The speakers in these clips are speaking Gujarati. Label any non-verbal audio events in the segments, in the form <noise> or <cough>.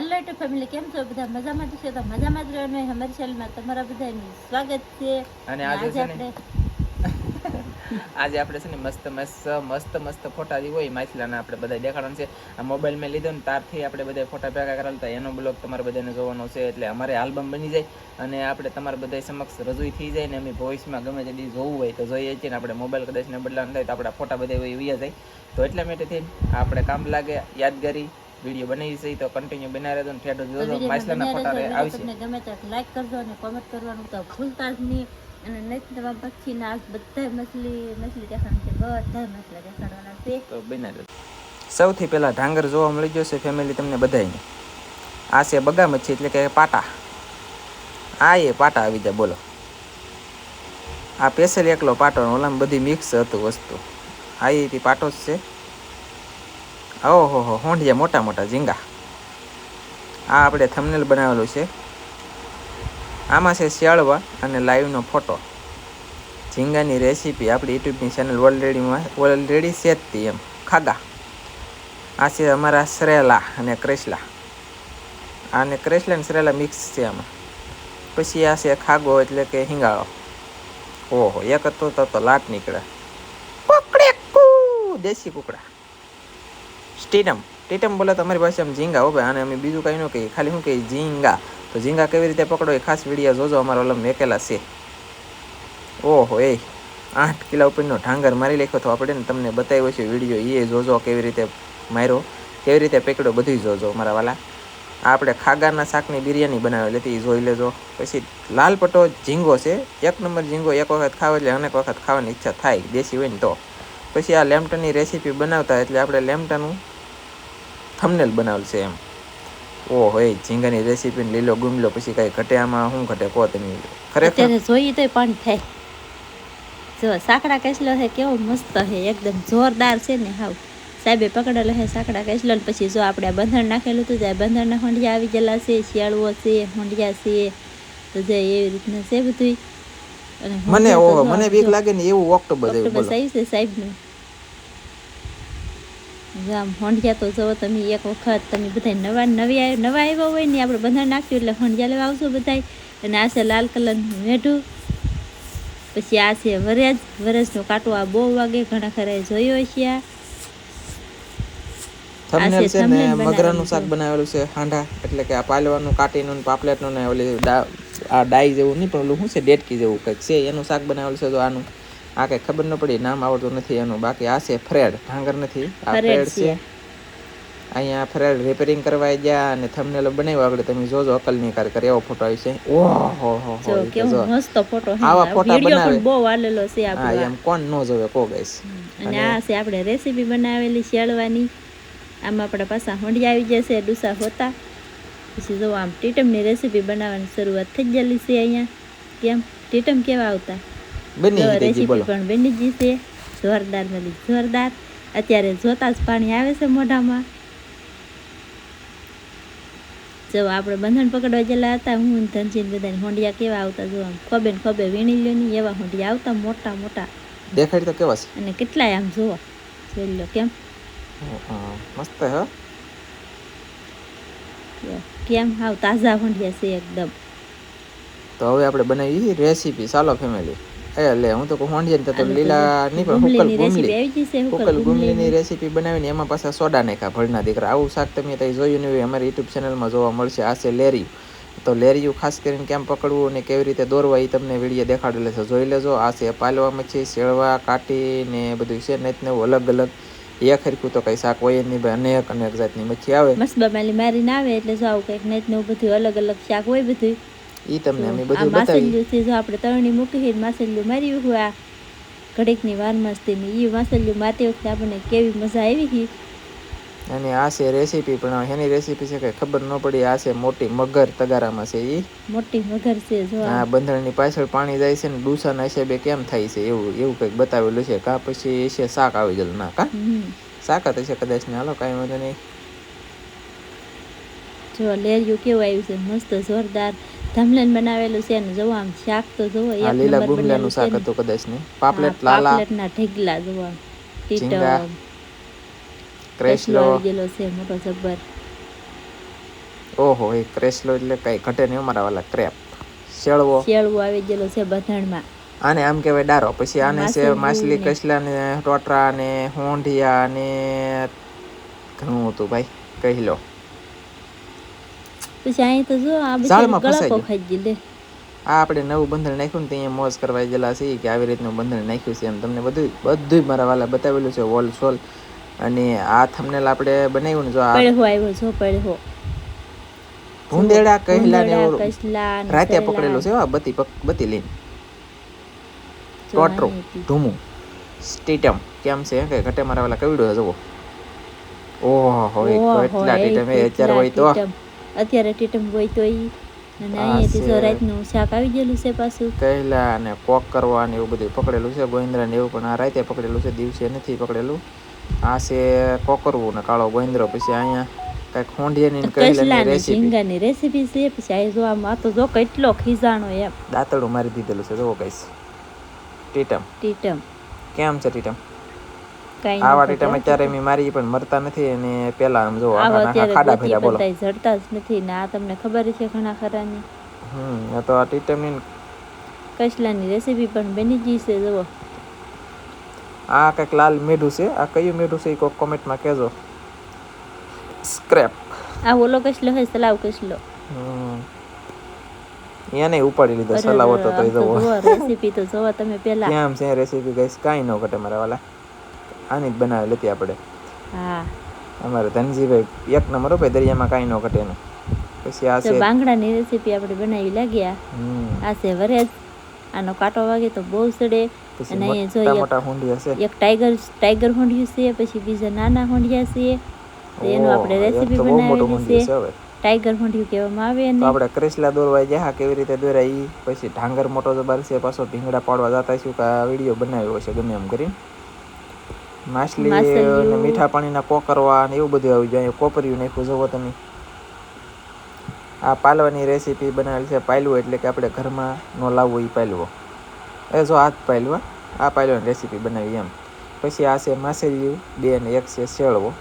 હાલો ટુ ફેમિલી કેમ છો? બધા મજામાં જ છે? તો મજામાં જ રહેવાનું અમારી ચેનલમાં તમારા બધાનું સ્વાગત છે. અને આજે આપણે <laughs> આજે આપણે છે ને મસ્ત મસ્ત મસ્ત મસ્ત ફોટા જે હોય. માછલાના આપણે બધા દેખાડવાનું છે. આ મોબાઈલ મેં લીધો ને તારથી આપણે બધા ફોટા ભેગા કરેલા હતા એનો બ્લોગ તમારે બધાને જોવાનો છે. એટલે અમારે આલ્બમ બની જાય અને આપણે તમારા બધા સમક્ષ રજૂ થઈ જાય ને અમે વોઇસમાં ગમે તે જોવું હોય તો જોઈએ છીએ ને આપણે મોબાઈલ કદાચ ને બદલાવાનું થાય તો આપણા ફોટા બધા હોય જાય. તો એટલા માટે થઈને આપણે કામ લાગે યાદગારી વીડિયો બનાવી છે તો કન્ટિન્યુ બના રહેજો ને ઠેઠ જોજો માછલાના ફોટા આવશે. તમને ગમે તો લાઈક કરજો અને કોમેન્ટ કરવાનું તો ભૂલતા જ નહીં. અને નેક્સ્ટ નવા પક્ષીના બધા મછલી મછલી દેખાડવાનું છે બધા મછલા દેખાડવાના છે. તો બના સૌથી પહેલા ઢાંગર જોવા મળી જશે ફેમિલી તમને બધાને આ છે બગા મચ્છી એટલે કે પાટા. આ એ પાટા આવી જાય બોલો. આ પેસલ એકલો પાટો ઓલામાં બધી મિક્સ હતું વસ્તુ. આ એ પાટો જ છે. ઓહો હો હોંઢિયા મોટા મોટા ઝીંગા. આ આપણે થંબનેલ બનાવેલું છે. આમાં છે શિયાળવા અને લાઈવનો ફોટો ઝીંગાની રેસીપી આપણી યુટ્યુબની ચેનલ ઓલરેડીમાં ઓલરેડી છે જ એમ. ખાગા આ છે અમારા સરેલા અને ક્રેસલા અને ક્રેસલા અને સરેલા મિક્સ છે આમાં. પછી આ છે ખાગો એટલે કે હિંગાળો. ઓહો, એક હતો તો લાટ નીકળે. દેશી કુકડા. સ્ટીટમ. ટીટમ બોલે તમારી પાસે આમ ઝીંગા, હો ભાઈ અને અમે બીજું કંઈ ન કહીએ. ખાલી શું કહીએ? ઝીંગા. તો ઝીંગા કેવી રીતે પકડો એ ખાસ વીડિયો જોજો, અમારો ઓલમ મેકેલા છે. ઓહો, એ. આઠ કિલા ઉપરનો ઢાંગર મારી લેખો, તો આપણે તમને બતાવ્યો છે વીડિયો એ જોજો કેવી રીતે માર્યો, કેવી રીતે પકડ્યો બધું જોજો, મારા વાલા. આપણે ખાગાના શાકની બિરયાની બનાવેલી હતી એ જોઈ લેજો. પછી લાલ પટો ઝીંગો છે, એક નંબર ઝીંગો એક વખત ખાવ એટલે અનેક વખત ખાવાની ઈચ્છા થાય, દેશી હોય ને તો. પછી આ લેમટનની રેસીપી બનાવતા, એટલે આપણે લેમટાનું થંબનેલ બનાવેલ છે એમ. ઓહો એ ઝીંગાની રેસીપી ને લીલો ગુમલો પછી કાંઈ ઘટે આમાં શું ઘટે કહો તમે. ખરેખર? જોઈએ તો પણ થાય. જો સાંકડા કેસલો છે કેવો મસ્ત છે એકદમ જોરદાર છે ને હાવ. સાહેબે પકડેલો છે સાંકડા કેસલો ને પછી જો આપણે બંધણ નાખેલું હતું ત્યાં બંધણના હોંડિયા આવી ગયેલા છે શિયાળુઓ છે હોંડિયા છે તો જે એવી રીતના છે બધું મને મને બીક લાગે ને એવું ઓક્ટોબર બોલો. આવ્યું છે સાહેબનું. હોંડિયા તો જો તમે એક વખત તમે બધા નવા નવી નવા આવ્યા હોય ને આપણે બધા નાખ્યું એટલે હોંડિયા લેવા આવશો બધાય. અને આ છે લાલ કલરનું મેઢું. પછી આ છે વરજ. વરજનો કાંટો આ બહુ વાગે. ઘણા ખરા જોયો છે આ. થંબનેલ છે ને મગરાનું શાક બનાવેલું છે હાંડા. એટલે કે આ પાલવાનું કાટીનું ને પાપલેટનું ને ઓલી આ ડાઈ જેવું નહીં પણ ઓલું શું છે ડેટકી જેવું કંઈક છે એનું શાક બનાવેલું છે તો આનું. આ કઈ ખબર ન પડી નામ આવડતું નથી એનું. બાકી આ છે ફ્રેડ ભાંગર નથી. આ ફ્રેડ છે. અહીંયા ફ્રેડ રિપેરિંગ કરવા ગયા અને થંબનેલ બનાવ્યો. આગળ તમે જોજો અકલની કાર કરે. એવો ફોટો આવી છે. ઓહો હો હો કેવો. મસ્ત ફોટો છે. આવા ફોટા બનાવે. બહુ આલેલો છે હા એમ કોણ ન જોવે કો ગાઈસ. અને આ છે આપણે રેસીપી બનાવેલી શિયાળવાની આમાં આપણા પાછા હોંડિયા આવી જશે ડુસા હોતા. પછી જો આમ ટીટમની રેસીપી બનાવવાની શરૂઆત થઈ ગયેલી છે અહીંયા. કેમ? ટીટમ કેવા આવતા? બની રેસીપી પણ બની ગઈ છે. જોરદાર મળી જોરદાર. અત્યારે જોતા જ પાણી આવે છે મોઢામાં. જો આપણે બંધન પકડવા ગયેલા હતા હું ધનજીન બધાને હોંડિયા કેવા આવતા જો આમ ખોબે ને ખોબે વીણી લ્યો ની એવા હોંડિયા આવતા મોટા મોટા. દેખાડી તો કેવા છે? અને કેટલાય આમ જોવો જોઈ લો કેમ? મસ્ત હે. હો. કેમ? હાવ તાજા હોંડિયા છે એકદમ. તો હવે આપણે બનાવી રેસીપી ચાલો ફેમિલી એ લે હું તો ને તો લીલા નહીં પણ હુકલ ગુમલી. હુકલ ગુમલીની રેસીપી બનાવીને એમાં પાછા સોડા નાખ્યા ભળના દીકરા. આવું શાક તમે ત્યાં જોયું નહીં અમારી યુટ્યુબ ચેનલમાં જોવા મળશે. આ છે લેરી તો લેરિયું ખાસ કરીને કેમ પકડવું અને કેવી રીતે દોરવા એ તમને વીડિયો દેખાડેલો છે. જોઈ લેજો. આ છે પાલવા મચ્છી શેળવા કાટી ને બધું છે. ને ને એવું અલગ અલગ. એ ખરીખું તો કઈ શાક હોય જ નહીં ભાઈ. અનેક અનેક જાતની મચ્છી આવે. મસ્બા માલી મારીને આવે એટલે જો આવું કંઈક નેત ને બધું અલગ અલગ શાક હોય બધું. એ તમને અમે બધું બતાવી છે જો આપણે તળણી મૂકી માસેલ્યું માર્યું હોય આ ઘડીકની વાર મસ્તી ની એ માસેલ્યું મારતી વખતે આપણને કેવી મજા આવી હતી અને આ છે રેસીપી પણ એની રેસીપી છે કે ખબર ન પડી આ છે મોટી મગર તગારામાં છે ઈ. મોટી મગર છે જો આ. બંધણની પાછળ પાણી જાય છે ને ડૂસાના હિસાબે કેમ થાય છે એવું એવું કંઈક બતાવેલું છે. કા પછી છે શાક આવી ગયેલું ના કા? શાક જ હશે કદાચ ને હાલો કાંઈ વાંધો નહીં. જો લેરિયું કેવું આવ્યું છે મસ્ત જોરદાર. ધમલન બનાવેલું છે ને જોવો આમ શાક તો જોવો એક આ લીલા ગુમલાનું શાક હતું કદાચ ને. પાપલેટ લાલા. પાપલેટના ઢેગલા જોવો ટીટો. ક્રેસલો આવી છે મોટો જબ્બર. ઓહો એ ક્રેસલો એટલે કઈ ઘટે નહીં અમારા વાલા ક્રેપ. શેળવો. શેળવો આવી ગયેલો છે બધાણમાં. આને આમ કહેવાય ડારો. પછી આને છે માછલી કસલા ને ટોટરા ને હોંઢિયા ને ઘણું હતું ભાઈ કહી લો. પછી અહીં તો જો આ બિચારી ફસાઈ ગળાપો ગઈ. લે આ આપણે નવું બંધણ નાખ્યું ને ત્યાં મોજ કરવા ગયેલા છે કે આવી રીતનું બંધણ નાખ્યું છે એમ તમને બધું બધું મારા વાલા બતાવેલું છે વોલ સોલ. અને આ થંબનેલ આપણે બનાવ્યું ને જો આ પડહો આવ્યો જો પડહો ભૂંદેડા કહેલા ને રાતે પકડેલો છે આ બતી બતી લઈને. ટોટરું. ધૂમું. સ્ટીટમ કેમ છે કે ઘટે મારા વાલા કવડો જવો ઓહો કેટલા ટીટમ એ અત્યારે હોય તો. અત્યારે ટીટમ હોય તો ઈ. અને અહીંયાથી જો રાતનું શાક આવી ગયેલું છે પાછું. કહેલા અને કોક કરવા ને એવું બધું પકડેલું છે ગોવિંદ્રા ને એવું પણ આ રાતે પકડેલું છે દિવસે નથી પકડેલું. આ છે કોકરવું ને કાળો ગોવિંદ્રો પછી અહીંયા કંઈક હોંડિયાની ને કહેલાની રેસીપી ઝીંગાની રેસીપી છે પછી આ જો આમ આ તો જો કેટલો ખીજાણો એમ. દાંતડું મારી દીધેલું છે જુઓ કઈશ ટીટમ. ટીટમ. કેમ છે ટીટમ? કાંઈ આવા નથી ટીટમ અત્યારે મેં મારી પણ મરતા નથી અને પેલા આમ જો ખાડા ગોતી બોલો. જડતા જ નથી ને આ તમને ખબર છે ઘણા ખરાની? હમ આ તો આ ટીટમની કસલાની રેસીપી પણ બની ગઈ છે જુઓ. આ કંઈક લાલ મેઢું છે. આ કયું મેઢું છે એ કોમેન્ટ કોમેન્ટમાં કહેજો. સ્ક્રેપ આ ઓલો કસલો હે સલાવ કસલો. એને ઉપાડી લીધો સલાવ તો તો રેસીપી તો જોવા તમે <laughs> પેલા. કેમ છે રેસીપી ગઈસ કાઈ ન ઘટે મારા વાલા. આની જ બનાવેલી હતી આપણે. હા. અમારે ધનજીભાઈ એક નંબર ભાઈ દરિયામાં કાંઈ ન ઘટે ને. પછી આ છે બાંગડાની રેસીપી આપણે બનાવી લાગ્યા. આ છે વરેજ આનો કાંટો વાગે તો બહુ સડે. અને અહીંયા જોઈએ મોટા હુંડિયા છે. એક ટાઈગર ટાઈગર હોંડિયું છે પછી બીજા નાના હોંડિયા છે. એનું આપણે રેસીપી બનાવેલી છે. ટાઈગર હોંડિયું કહેવામાં આવે તો ને આપણે ક્રેસલા દોરવા ગયા કેવી રીતે દોરાય પછી ઢાંગર મોટો જબાર છે પાછો ભીંગડા પાડવા જતા છું કે આ વીડિયો બનાવ્યો છે ગમે એમ કરીને. માછલી અને મીઠા પાણીના કોકરવા ને એવું બધું આવી જાય. કોપરિયું નાખ્યું જોવો તમે. આ પાલવાની રેસીપી બનાવેલી છે પાયલું એટલે કે આપણે ઘરમાં નો લાવવો એ પાયલવો એ જો આ જ પાયલવા આ પાયલવાની રેસીપી બનાવી એમ. પછી આ છે માછલીયું બે અને એક છે શેળવો.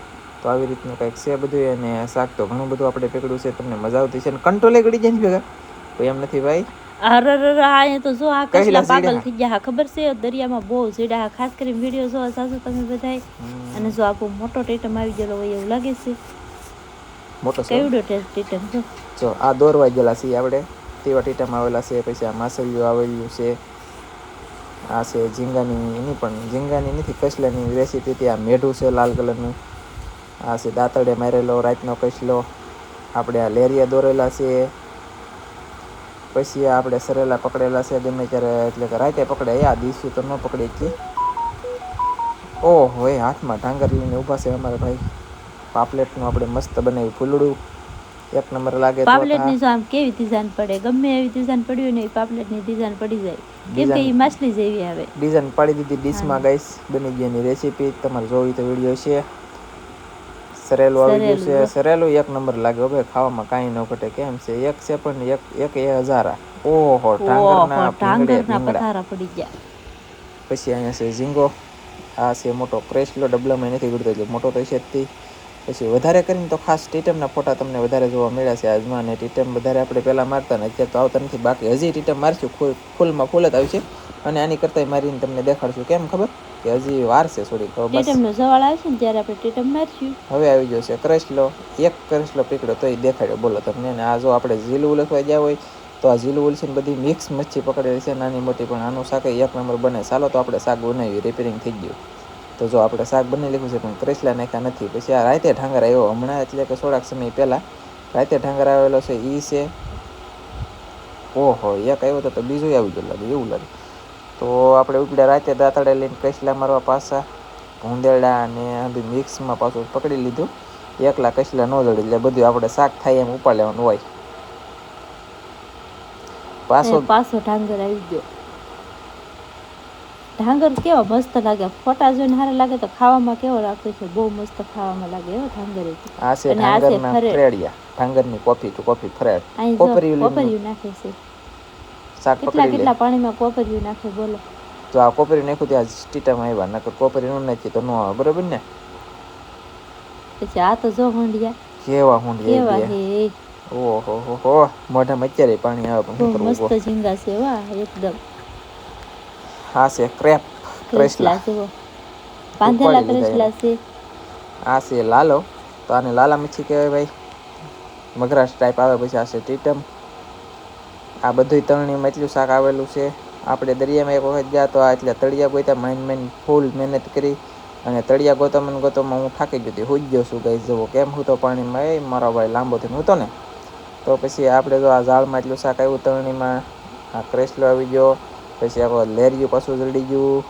તો આવી રીતનું કંઈક છે બધું અને શાક તો ઘણું બધું આપણે પકડ્યું છે તમને મજા આવતી છે અને કંટ્રોલે ગળી જાય ને ભેગા. તો એમ નથી ભાઈ અરે આ તો જો આ કસલા થઈ ગયા ખબર છે દરિયામાં બહુ સીડા ખાસ કરીને વીડિયો જોવા સાસુ તમે બધાય અને જો આ મોટો ટેટમ આવી ગયેલો હોય એવું લાગે છે મોટો કેવડો જો આ દોરવા ગયેલા છે આપણે તેવા ટીટામાં આવેલા છે પછી આ માછલીઓ આવેલું છે આ છે ઝીંગાની એની પણ ઝીંગાની નથી કસલાની રેસીપી હતી આ મેઢું છે લાલ કલરનું આ છે દાંતડે મારેલો રાતનો કસલો આપણે આ લેરિયા દોરેલા છે પછી આપણે સરેલા પકડેલા છે ગમે ત્યારે એટલે કે રાતે પકડે આ દિવસે તો ન પકડી કે. ઓહો એ હાથમાં ઢાંગર લઈને ઊભા છે અમારા ભાઈ. પાપલેટનું આપણે મસ્ત બનાવ્યું ફૂલડું. એક નંબર લાગે પાપલેટની આમ કેવી ડિઝાઇન પડે? ગમે એવી ડિઝાઇન પડી હોય ને એ પાપલેટની ડિઝાઇન પડી જાય. કેમ કે એ માછલી જેવી આવે. ડિઝાઇન પાડી દીધી ડીશમાં ગાઈસ બની ગઈ એની રેસીપી તમારે જોવી તો વીડિયો છે. સરેલું આવી ગયું છે. સરેલું. એક નંબર લાગે હવે ખાવામાં કાંઈ ન ઘટે. કેમ છે? એક છે પણ એક એક એ હજારા. ઓહો ટાંગરના ભીંગડે ભીંગડા પડી ગયા. પછી અહીંયા છે ઝીંગો. આ છે મોટો ક્રેસલો ડબલામાં નથી ઘડતો એટલે મોટો તો છે જ પછી વધારે કરીને તો ખાસ ટીટમના ફોટા તમને વધારે જોવા મળ્યા છે. આજમાં અને ટીટમ વધારે આપણે પહેલાં મારતા ને અત્યારે તો આવતા નથી. બાકી હજી ટીટમ મારશું ફૂલ ફૂલમાં ફૂલ જ આવશે. અને આની કરતા મારીને તમને દેખાડશું. કેમ ખબર? કે હજી વાર છે થોડીક. હવે બસ સવાલ આવશે ને ત્યારે આપણે ટીટમ મારશું. હવે આવી છે. ક્રેસલો એક ક્રેસલો પીકડો તોય દેખાડ્યો. બોલો તમને અને આ જો આપણે ઝીલું ઉલસવા ગયા હોય તો આ ઝીલું ઉલસીને બધી મિક્સ મચ્છી પકડેલી છે. નાની મોટી પણ આનું શાક એક નંબર બને. ચાલો તો આપણે શાક બનાવી રિપેરિંગ થઈ ગયું. તો જો આપણે શાક બની લીધું છે પણ ક્રેસલા નાખ્યા નથી. પછી આ રાતે ઠાંગર આવ્યો હમણાં એટલે કે થોડાક સમય પહેલાં. રાતે ઠાંગર આવેલો છે એ છે. ઓહો એક આવ્યો હતો તો બીજું આવી ગયું લાગે એવું લાગે. તો આપણે ઉપડ્યા રાતે દાંતડે લઈને કસલા મારવા પાછા. ભૂંદેડા અને બી મિક્સમાં પાછું પકડી લીધું. એકલા કસલા ન જડે એટલે બધું આપણે શાક થાય એમ ઉપાડ લેવાનું હોય પાછો પાછો ઠાંગર આવી ગયો. ઢાંગર કેવા મસ્ત લાગે. ફોટા જોઈને સારા લાગે તો ખાવામાં કેવો લાગતો છે? બહુ મસ્ત ખાવામાં લાગે એવો ઢાંગર આ છે ઢાંગરના ફરેડ. ઢાંગરની કોફી તો કોફી ફ્રેડ કોપરિયું કોપરિયું નાખે છે. શાક કેટલા કેટલા પાણીમાં કોપરિયું નાખે બોલો. તો આ કોપરી નાખ્યું ત્યાં સ્ટીટામાં આવ્યા. નકર કોપરી ન નાખી તો ન આવે. બરોબર ને? પછી આ તો જો હોંડિયા. કેવા હુંડી કેવા હે? ઓહો હો હો. મોઢામાં અત્યારે પાણી આવે પણ મસ્ત ઝીંગા છે વાહ એકદમ. આ છે ક્રેપ ક્રેસલા પાંધેલા ક્રેસલા છે આ છે લાલો. તો આને લાલા મચ્છી કહેવાય ભાઈ. મગરાશ ટાઈપ આવે પછી આ છે ટીટમ. આ બધું તરણીમાં એટલું શાક આવેલું છે. આપણે દરિયામાં એક વખત ગયા તો આ એટલે તળિયા ગોતા માઇન માઇન ફૂલ મહેનત કરી. અને તળિયા ગોતવામાં ગોતામાં હું થાકી ગયો હું જ ગયો છું ગઈ જવો કેમ હું તો પાણીમાં એ મારો ભાઈ લાંબો થઈને હતો ને. તો પછી આપણે જો આ ઝાડમાં એટલું શાક આવ્યું તરણીમાં આ ક્રેસલો આવી ગયો. પછી આખો લેરિયું પાછું જડી ગયું.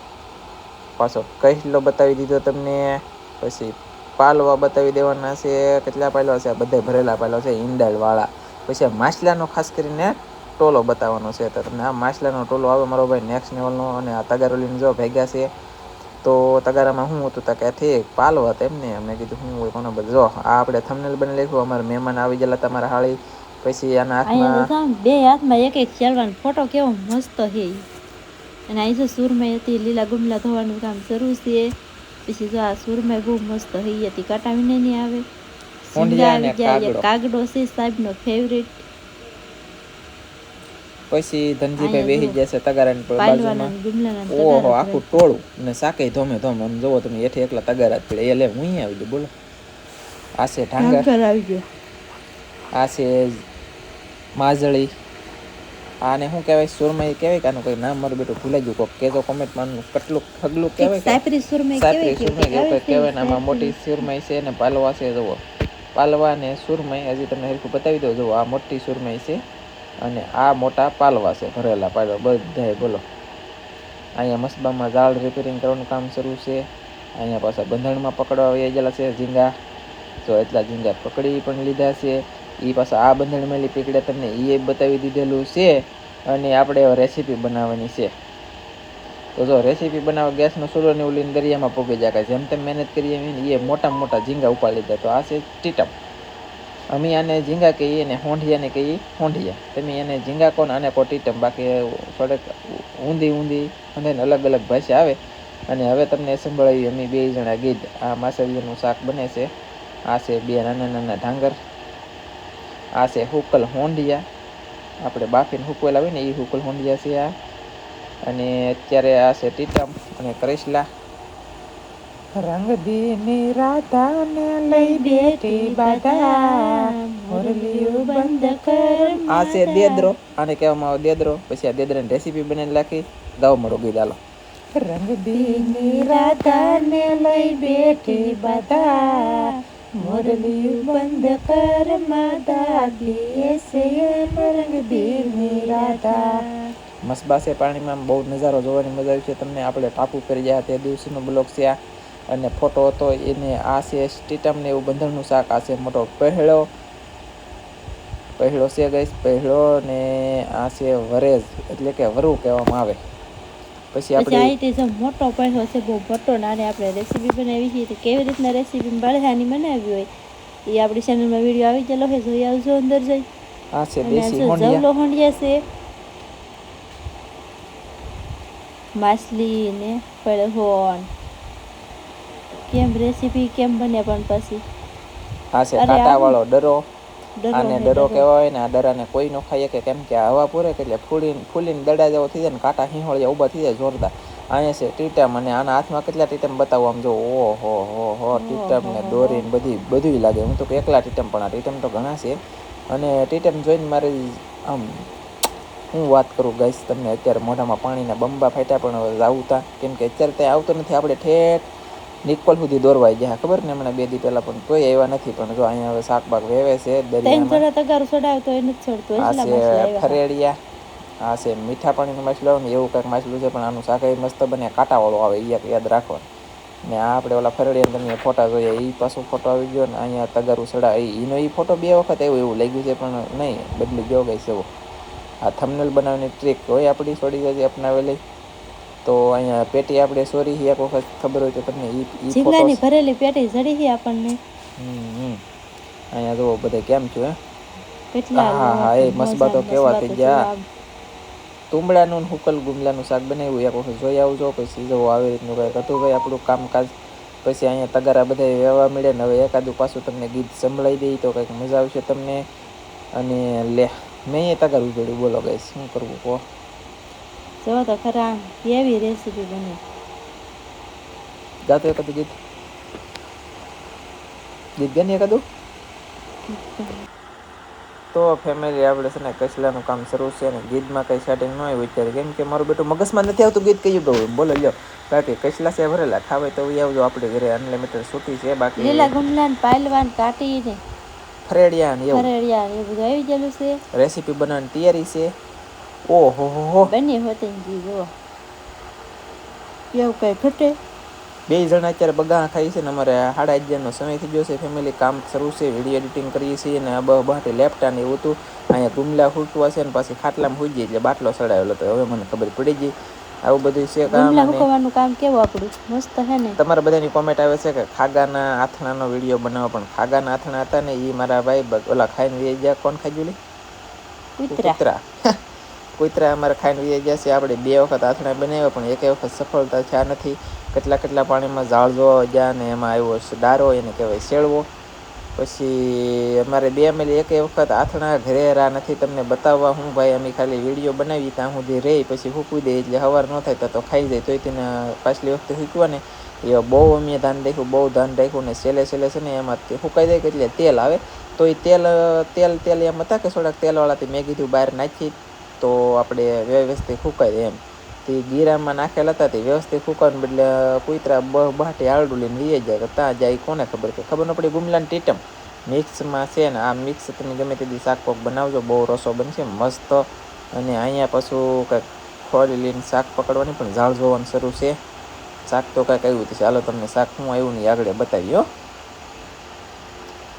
પાછો કહીલો બતાવી દીધો તમને. પછી પાલવા બતાવી દેવાના છે. કેટલા પાલવા છે? બધા ભરેલા પાલવા છે ઈંડાળવાળા. પછી માછલાનો ખાસ કરીને ટોલો બતાવવાનો છે. તો તમને આ માછલાનો ટોલો આવે મારો ભાઈ નેક્સ્ટ લેવલનો અને આ તગારોલીને જો ભેગા છે તો તગારામાં શું હતું? તો કે ઠીક પાલવા તેમને મેં કીધું હું હોય કોનો બધું. જો આ આપણે થંબનેલ બની લખ્યું અમારા મહેમાન આવી ગયેલા તમારા હાળી. પછી આના હાથમાં બે હાથમાં એક એક શેરવાનો ફોટો કેવો મસ્ત છે. અને અહીં જો સુરમય હતી લીલા ગુમલા ધોવાનું કામ શરૂ છે પછી જો આ સુરમય બહુ મસ્ત હઈ હતી કટાવીને નહીં આવે. ઊંધિયા આવી જાય કાગડો. છે સાહેબનો ફેવરેટ પછી ધનજીભાઈ વેહી બેસી જશે તગારાની પર બાજુમાં. ઓહો આખું ટોળું. ને સાકે ધોમે ધોમે. આમ જોવો તમે એઠે એકલા તગારા જ પડે. એ લે હું આવી ગયો બોલો. આ છે ઢાંગર આવી ગયો. આ છે માજળી. આને શું કહેવાય? સુરમઈ કહેવાય કે આનું કંઈ નામ મારું બેટું ભૂલાઈ ગયું. કોક કેજો કોમેન્ટમાં માનું કેટલું ખગલું કહેવાય સાપરી સુરમઈ સાપરી કેવાય સુરમઈ કે એવું કંઈક કહેવાય ને આમાં મોટી સુરમઈ છે ને પાલવા છે જુઓ. પાલવા ને સુરમઈ હજી તમને હરખું બતાવી દઉં. જુઓ આ મોટી સુરમઈ છે અને આ મોટા પાલવા છે ભરેલા પાલવા. બધાય બોલો. અહીંયા મસબામાં ઝાડ રિપેરિંગ કરવાનું કામ શરૂ છે. અહીંયા પાછા બંધારણમાં પકડવા આવી ગયેલા છે ઝીંગા. જો એટલા ઝીંગા પકડી પણ લીધા છે. એ પાછા આ બંધારણમાં પીકડે તમને એ બતાવી દીધેલું છે અને આપણે રેસીપી બનાવવાની છે. તો જો રેસીપી બનાવવા ગેસનો ચૂલો ને ઉલીને દરિયામાં પોગી જાય જેમ તેમ મહેનત કરીએ એમ એ મોટા મોટા ઝીંગા ઉપાડી લીધા. તો આ છે ટીટમ. અમે આને ઝીંગા કહીએ ને હોંઢિયાને કહીએ હોંઢિયા. તમે એને ઝીંગા કોને આને કહો ટીટમ. બાકી થોડેક ઊંધી ઊંધી અને અલગ અલગ ભાષા આવે. અને હવે તમને સંભળાવી અમે બે જણા ગીધ આ માસળીનું શાક બને છે. આ છે બે નાના નાના ઢાંગર. આ છે હુકલ હોંડિયા. આપણે બાફીને હુકવેલા હોય ને એ હુકલ હોંડિયા છે આ. અને અત્યારે આ છે ટીટમ અને કરેશલા રંગ દીની રાધાને લઈ બેટી બાધા. મુરલીઓ બંધ કર આ છે દેદરો. આને કહેવામાં આવે દેદરો. પછી આ દેદરાની રેસીપી બનાવીને લખી. ગાવ મળો ગીત હાલો રંગ દીની રાધાને લઈ બેઠી બાધા. મુરલી બંધ કર માતા દિયે સે રંગ દીની રાધા મસબા છે પાણીમાં બહુ નજારો જોવાની મજા આવી છે. તમને આપણે ટાપુ કરી ગયા તે દિવસનો બ્લોક છે અને ફોટો હતો એને આ છે સ્ટીટમ ને એવું બંધણનું શાક, આ છે મોટો પહેળો પહેળો છે ગઈશ પહેળો ને આ છે વરેજ એટલે કે વરુ કહેવામાં આવે. પછી આપણે આ રીતે જો મોટો પડ્યો છે બહુ મોટો નાને આપણે રેસીપી બનાવી છે તો કેવી રીતના રેસીપી બળહાની બનાવી હોય એ આપણી ચેનલમાં વીડિયો આવી ગયેલો છે જોઈ આવજો અંદર જઈ. હા છે દેશી હોંડિયા. જવલો છે માછલી ને પડહોન કેમ રેસીપી કેમ બને પણ પછી? હા છે અરે વાળો ડરો ડરો. આને ડરો. કહેવાય ને આ ડરાને કોઈ નો ખાઈ કે કેમ કે હવા પૂરે કે એટલે ફૂલીને ફૂલીને દડા જેવો થઈ જાય ને કાંટા હિંહોળિયા ઊભા થઈ જાય જોરદાર. અહીંયા છે ટીટમ અને આના હાથમાં કેટલા ટીટમ બતાવો આમ જો ઓ હો હો હો ટીટમ ને દોરી ને બધી બધું લાગે. હું તો એકલા ટીટમ પણ આ ટીટમ તો ઘણા છે. અને ટીટમ જોઈને મારી આમ હું વાત કરું ગાઈસ તમને અત્યારે મોઢામાં પાણીના બંબા ફાટ્યા પણ આવતા કેમ કે અત્યારે ત્યાં આવતો નથી. આપણે ઠેઠ નિકોલ સુધી દોરવાઈ ગયા ખબર ને? હમણાં બે દી પહેલા પણ કોઈ આવ્યા નથી પણ જો અહીંયા હવે શાકભાગ વેવે છે દરિયામાં. ફરેડિયા આ છે મીઠા પાણીનું માછલું ને એવું કંઈક માછલું છે પણ આનું શાક એ મસ્ત બને કાંટાવાળું આવે એ યાદ રાખવા ને આ આપણે ઓલા ફરેડિયા તમે ફોટા જોઈએ એ પાછો ફોટો આવી ગયો ને અહીંયા તગારું સડા એનો એ ફોટો બે વખત આવ્યો એવું લાગ્યું છે પણ નહીં બદલી ગયો ગઈ છે એવો. આ થમનેલ બનાવવાની ટ્રીક હોય આપણી જાય છે અપનાવેલી. તો અહીંયા પેટી આપણે સોરી એક વખત ખબર હોય તો તમને ઈ ઝીંગાની ભરેલી પેટી જડી હી આપણને. અહીંયા જુઓ બધા કેમ છું હે? કેટલા હા, હા, એ મસબા તો કેવા થઈ ગયા. તુંબડાનું હુકલ ગુમલાનું શાક બનાવ્યું એક વખત જોઈ આવજો પછી જો આવી રીતનું કંઈક હતું ભાઈ આપણું કામકાજ. પછી અહીંયા તગારા બધા વેવા મળે ને હવે એકાદું પાછું તમને ગીત સંભળાઈ દઈ તો કંઈક મજા આવશે તમને. અને લે મેં એ તગારવું પડ્યું બોલો ગાઈસ શું કરવું કહો? જો તો ખરા કેવી રેસીપી બની ગાતો એકાદું ગીત ગીત ગાની એકાદું તો ફેમિલી આપણે છે ને કચલાનું કામ શરૂ છે અને ગીતમાં કંઈ સેટિંગ ન આવ્યું અત્યારે. કેમ કે મારું બેટું મગજમાં નથી આવતું ગીત કયું કહું બોલો લ્યો. બાકી કચલા છે ભરેલા. ખાવે તો એ આવજો. આપણે ઘરે અનલિમિટેડ છૂટી છે બાકી લીલા ગુમલાન પાલવાન કાઢીને ફરેડિયા ને એવું. ફરેડિયા એ બધું આવી ગયેલું છે. રેસીપી બનાવવાની તૈયારી છે. ઓહો હો હો બની હોતી જી એવું કઈ ઘટે? બે જણા અત્યારે બગા ખાઈ છે ને અમારે સાડા અગિયારનો સમય થઈ ગયો છે. ફેમિલી કામ શરૂ છે. વીડિયો એડિટિંગ કરીએ છીએ અને આ લેપટા ને એવું હતું. અહીંયા ગુમલા ફૂટવા છે ને પાછી ખાટલામાં હોઈ જાય એટલે બાટલો સડાવેલો હતો. હવે મને ખબર પડી ગઈ. આવું બધું છે કામ કેવું આપણું? મસ્ત હે ને? તમારા બધાની કોમેન્ટ આવે છે કે ખાગાના આથણાનો વીડિયો બનાવો પણ ખાગાના આથણા હતા ને એ મારા ભાઈ ઓલા ખાઈને વી ગયા. કોણ ખાઈ ગયું કૂતરા. કૂતરા અમારે ખાઈને વી ગયા છે. આપણે બે વખત આથણા બનાવ્યા, પણ એક વખત સફળતા થયા નથી. કેટલા કેટલા પાણીમાં ઝાડ જોવા ગયા ને એમાં આવ્યો ડારો એને કહેવાય શેળવો. પછી અમારે બે મેલી એક વખત આથણા ઘરે રહ્યા નથી તમને બતાવવા. હું ભાઈ અમે ખાલી વીડિયો બનાવી ત્યાં સુધી રહી પછી હૂકવી દે એટલે હવાર ન થાય તો ખાઈ જાય. તોય તેને પાછલી વખતે હૂકવા ને એ બહુ અમે ધ્યાન રાખ્યું, બહુ ધ્યાન રાખ્યું ને છેલ્લે છેલ્લે છે ને એમાં તે હુકાઈ જાય એટલે તેલ આવે. તો એ તેલ તેલ તેલ એમ હતા કે થોડાક તેલવાળાથી મેં કીધું બહાર નાખી. તો આપણે વ્યવસ્થિત ફૂંકાઈ દે એમ. તે ગીરામાં નાખેલા હતા, તે વ્યવસ્થિત ફૂંકાવાનું એટલે કુતરા બહાટી આળડું લઈને વીએ જાય, તો ત્યાં જાય કોને ખબર કે? ખબર ન પડી ગુમલાની ટીટમ. મિક્સમાં છે ને, આ મિક્સ તમે ગમે તે દી શાક બનાવજો, બહુ રસો બનશે, મસ્ત. અને અહીંયા પાછું કંઈક ખોલી લઈને શાક પકડવાની પણ ઝાડ જોવાનું શરૂ છે. શાક તો કાંઈક આવ્યું છે. ચાલો તમને શાક હું આવ્યું નહીં આગળ બતાવી હો.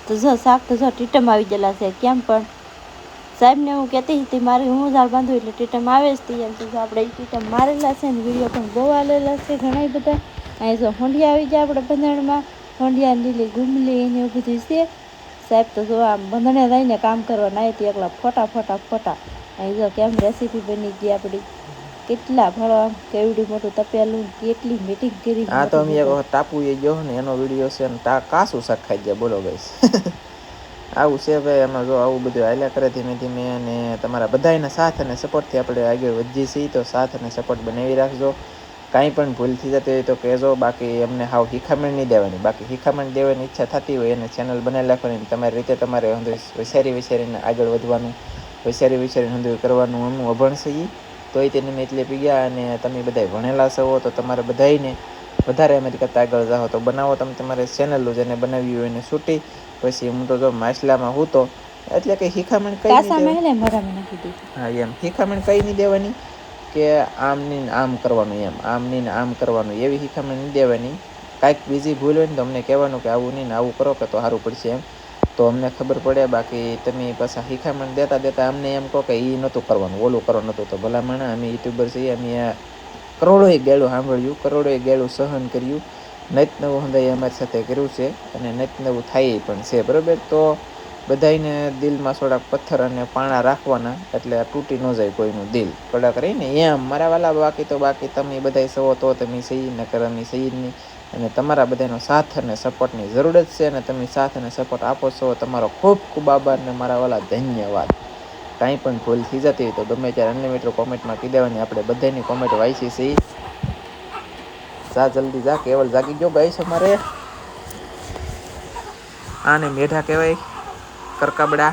તો જો, શાક તો જો ટીટમ આવી ગયેલા છે, કેમ પણ? સાહેબને હું કહેતી હતી મારે હું ઝાડ બાંધું એટલે ટીટમ આવે જ તી. એમ તો આપણે ટીટમ મારેલા છે ને વીડિયો પણ બહુ આવેલા છે ઘણા બધા. અહીં જો હોંડિયા આવી જાય આપણે બંધણમાં હોંડિયા લીલી ગુમલી એને એવું બધું છે. સાહેબ તો જો આમ બંધણે રહીને કામ કરવા ના તે એકલા ફોટા ફોટા ફોટા. અહીં જો કેમ રેસીપી બની ગઈ આપણી? કેટલા ફળો આમ કેવડી મોટું તપેલું કેટલી મીટિંગ કરી આ તો અમે એક ટાપુ એ ગયો ને એનો વીડિયો છે ને કાસું શાક ખાઈ ગયા બોલો ગાઈસ <laughs> આવું છે ભાઈ એમાં જો આવું બધું હાલ્યા કરે ધીમે ધીમે અને તમારા બધાના સાથ અને સપોર્ટથી આપણે આગળ વધીએ છીએ, તો સાથ અને સપોર્ટ બનાવી રાખજો. કાંઈ પણ ભૂલ થઈ જતી હોય તો કહેજો. બાકી અમને હાવ હિખામણ નહીં દેવાની. બાકી હિખામણ દેવાની ઈચ્છા થતી હોય અને ચેનલ બનાવી રાખવાની તમારી રીતે તમારે વિચારી વિચારીને આગળ વધવાનું વિચારી વિચારીને હંધુ કરવાનું અમું અભણ છીએ તોય તેને મેં એટલે પી ગયા અને તમે બધા ભણેલા છો, તો તમારે બધાયને વધારે અમારી કરતાં આગળ જાઓ. તો બનાવો તમે તમારે ચેનલ જેને બનાવી હોય એને છૂટી પછી હું તો જો માછલામાં હું તો એટલે કે શિખામણ કઈ નહીં હા એમ. શિખામણ કઈ નહીં દેવાની કે આમ ને આમ કરવાનું એમ. આમ ને આમ કરવાનું. એવી શિખામણ નહીં દેવાની. કાંઈક બીજી ભૂલ હોય ને તો અમને કહેવાનું કે આવું નહીં ને આવું કરો કે તો સારું પડશે એમ. તો અમને ખબર પડે બાકી તમે પાછા શિખામણ દેતા દેતા અમને એમ કહો કે એ નહોતું કરવાનું ઓલું કરો નહોતું. તો ભલામણ અમે યુટ્યુબર છીએ અમે કરોડોએ ગેળું સાંભળ્યું કરોડોએ ગેળું સહન કર્યું. નત નવું હંદાઈ અમારી સાથે કર્યું છે અને નત નવું થાય પણ છે, બરાબર? તો બધાયને દિલમાં થોડાક પથ્થર અને પાણા રાખવાના, એટલે તૂટી ન જાય કોઈનું દિલ. કડક રહીને, એમ, મારા વાલા બાકી તો બાકી, તમે બધાય સવો તો તમે સહી ન કરો અમે સહી નહીં. અને તમારા બધાનો સાથ અને સપોર્ટની જરૂર જ છે અને તમે સાથ અને સપોર્ટ આપો છો, તમારો ખૂબ ખૂબ આભાર અને મારા વાલા ધન્યવાદ. કાંઈ પણ ભૂલ થઈ જતી હોય તો ગમે ત્યારે અનલિમિટેડ કોમેન્ટમાં કહી દેવાની આપણે બધાની કોમેન્ટ વાંચી છીએ જા જલ્દી જા, કેવલ જાગી ગયો ગાઈસ અમારે આને મેઢા કહેવાય, કરકાબડા.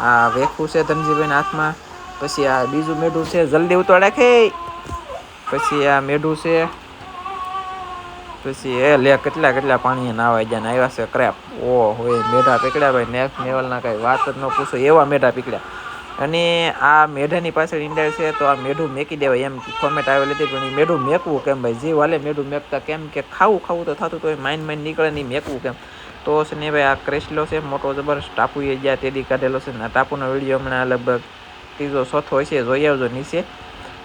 આ વેખું છે ધનજીભાઈના હાથમાં. પછી આ બીજું મેઢું છે, જલ્દી ઉતો કે પછી આ મેઢું છે. પછી એ લે કેટલા કેટલા પાણી નાવા ગયા આવ્યા છે ક્રેપ. ઓ હોય મેઢા પીકળ્યા ભાઈ નેક્સ્ટ લેવલના કાંઈ વાત જ ન પૂછો, એવા મેઢા પકડ્યા અને આ મેઢાની પાછળ ઈંડા છે તો આ મેઢું મેકી દેવાય એમ કોમેન્ટ આવેલી હતી, પણ મેઢું મેકવું કેમ ભાઈ? જીવ હાલે મેઢું મેકતા કેમ કે ખાવું ખાવું તો થતું તો એ માઇન માઇન નીકળે નહીં મેકવું કેમ? તો ને ભાઈ, આ ક્રેશલો છે, મોટો જબરસ્ત ટાપુ એ જ્યાં તેડી કાઢેલો છે ને ટાપુનો વીડિયો હમણાં લગભગ ત્રીજો ચોથો હશે જોઈ આવજો નીચે.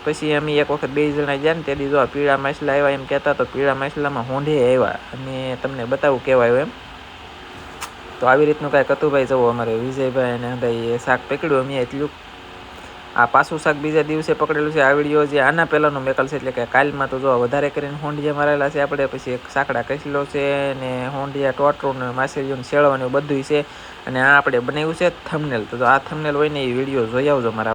પછી અમે એક વખત બે જણા ગયા ને તે દી જો આ પીળા માછલા આવ્યા એમ કહેતા, તો પીળા માછલામાં હોંઢે આવ્યા અને તમને બતાવું કેવા એમ. તો આવી રીતનું કાંઈક હતું ભાઈ જવું અમારે વિજયભાઈ અને ભાઈ એ શાક પકડ્યું, અમે એટલું. આ પાછું શાક બીજા દિવસે પકડેલું છે, આ વીડિયો જે આના પહેલાંનો મેકલ છે, એટલે કે કાલમાં તો જો વધારે કરીને હોંડિયા મારેલા છે, આપણે પછી એક સાંકડા કસલો છે ને હોંડિયા, ટોટરું ને માછલીઓને શેળવાનું બધું છે. અને આ આપણે બનાવ્યું છે થમનેલ તો આ થમનેલ હોય ને એ વીડિયો જોઈ આવજો મારા